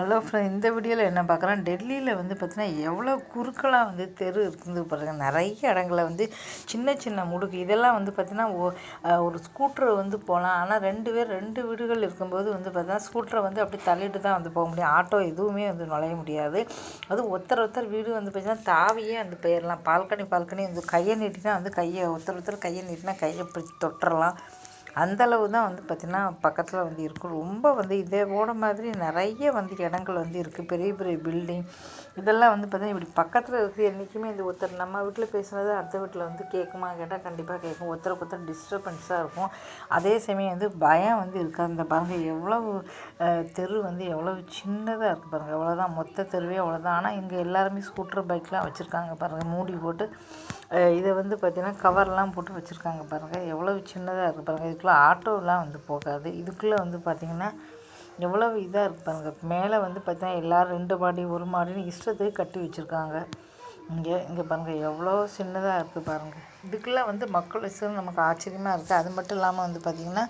Hello friend இந்த வீடியோவில் என்ன பார்க்குறோம்? டெல்லியில் வந்து பார்த்திங்கன்னா எவ்வளோ குறுக்கலாக வந்து தெரு இருக்குது பாருங்கள் நிறைய இடங்களில் வந்து சின்ன சின்ன முடுக்கு. இதெல்லாம் வந்து பார்த்திங்கன்னா ஒரு ஸ்கூட்டர் வந்து போகலாம் ஆனால் ரெண்டு பேர் ரெண்டு வீடுகள் இருக்கும்போது வந்து பார்த்திங்கன்னா ஸ்கூட்டரை வந்து அப்படி தள்ளிட்டு தான் வந்து போக முடியும். ஆட்டோ எதுவுமே வந்து நுழைய முடியாது. அதுவும் ஒருத்தர் ஒருத்தர் வீடு வந்து பார்த்தீங்கன்னா தாவியே வந்து போயிடலாம் பால்கனி பால்கனி வந்து கையை நீட்டினா வந்து கையை ஒருத்தர் ஒருத்தர் கையை நீட்டினா கையை பிடிச்சி தொட்டுறலாம். அந்த அளவு தான் வந்து பார்த்திங்கன்னா பக்கத்தில் வந்து இருக்கும் ரொம்ப வந்து இதே போட மாதிரி நிறைய வந்து இடங்கள் வந்து இருக்குது பெரிய பெரிய பில்டிங் இதெல்லாம் வந்து பார்த்திங்கன்னா இப்படி பக்கத்தில் இருக்குது என்றைக்குமே இந்த ஒருத்தர் நம்ம வீட்டில் பேசுனது அடுத்த வீட்டில் வந்து கேட்குமா? கேட்டால் கண்டிப்பாக கேட்கும். ஒருத்தருக்கு ஒருத்தர் டிஸ்டர்பன்ஸாக இருக்கும். அதே சமயம் வந்து பயம் வந்து இருக்காது அந்த பாருங்கள் எவ்வளவு தெரு வந்து எவ்வளவு சின்னதாக இருக்குது பாருங்கள் எவ்வளோதான் மொத்த தெருவே அவ்வளோதான் ஆனால் இங்கே எல்லாருமே ஸ்கூட்டர் பைக்லாம் வச்சுருக்காங்க பாருங்கள் மூடி போட்டு இதை வந்து பார்த்திங்கன்னா கவர்லாம் போட்டு வச்சுருக்காங்க பாருங்கள் எவ்வளவு சின்னதாக இருக்குது பாருங்கள் இதுக்குள்ளே ஆட்டோலாம் வந்து போகாது. இதுக்குள்ளே வந்து பார்த்திங்கன்னா எவ்வளவு இதாக இருக்குது பாருங்கள் மேலே வந்து பார்த்திங்கன்னா எல்லோரும் ரெண்டு மாடி ஒரு மாடின்னு இஷ்டத்துக்கு கட்டி வச்சுருக்காங்க. இங்கே இங்கே பாருங்கள் எவ்வளோ சின்னதாக இருக்குது பாருங்கள் இதுக்கெல்லாம் வந்து மக்கள் வச்சு நமக்கு ஆச்சரியமாக இருக்குது அது மட்டும் இல்லாமல் வந்து பார்த்திங்கன்னா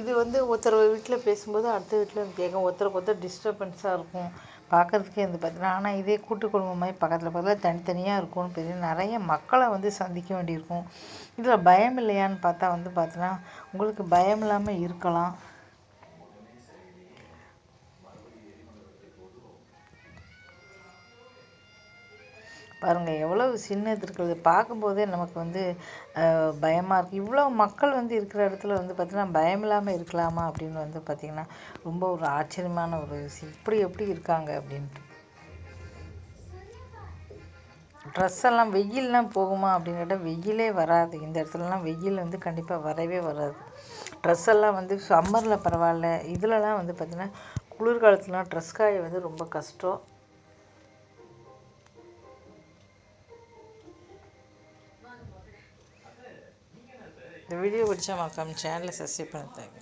இது வந்து ஒருத்தர் வீட்டில் பேசும்போது அடுத்த வீட்டில் கேட்கும். ஒருத்தருக்கு ஒருத்தர் டிஸ்டர்பன்ஸாக இருக்கும். பார்க்குறதுக்கே வந்து பார்த்திங்கன்னா ஆனால் இதே கூட்டு குடும்பம் மாதிரி பக்கத்தில் பக்கத்தில் தனித்தனியாக இருக்கும்னு பெரிய நிறைய மக்களை வந்து சந்திக்க வேண்டியிருக்கும். இதில் பயம் இல்லையான்னு பார்த்தா வந்து பார்த்திங்கன்னா உங்களுக்கு பயம் இல்லாமல் இருக்கலாம். பாருங்கள் எவ்வளவு சின்னது இருக்கிறது பார்க்கும்போதே நமக்கு வந்து பயமாக இருக்குது இவ்வளோ மக்கள் வந்து இருக்கிற இடத்துல வந்து பார்த்திங்கன்னா பயம் இல்லாமல் இருக்கலாமா அப்படின்னு வந்து பார்த்திங்கன்னா ரொம்ப ஒரு ஆச்சரியமான ஒரு விஷயம். இப்படி எப்படி இருக்காங்க அப்படின்ட்டு. ட்ரெஸ் எல்லாம் வெயில்லாம் போகுமா அப்படின்னு கேட்டால் வெயிலே வராது. இந்த இடத்துலலாம் வெயில் வந்து கண்டிப்பாக வரவே வராது. ட்ரெஸ் எல்லாம் வந்து சம்மரில் பரவாயில்ல. இதுலலாம் வந்து பார்த்திங்கன்னா குளிர்காலத்துலலாம் ட்ரெஸ் காய வந்து ரொம்ப கஷ்டம். இந்த வீடியோ பிடிச்சா மறக்காம சேனலை சப்ஸ்கிரைப் பண்ண தேவை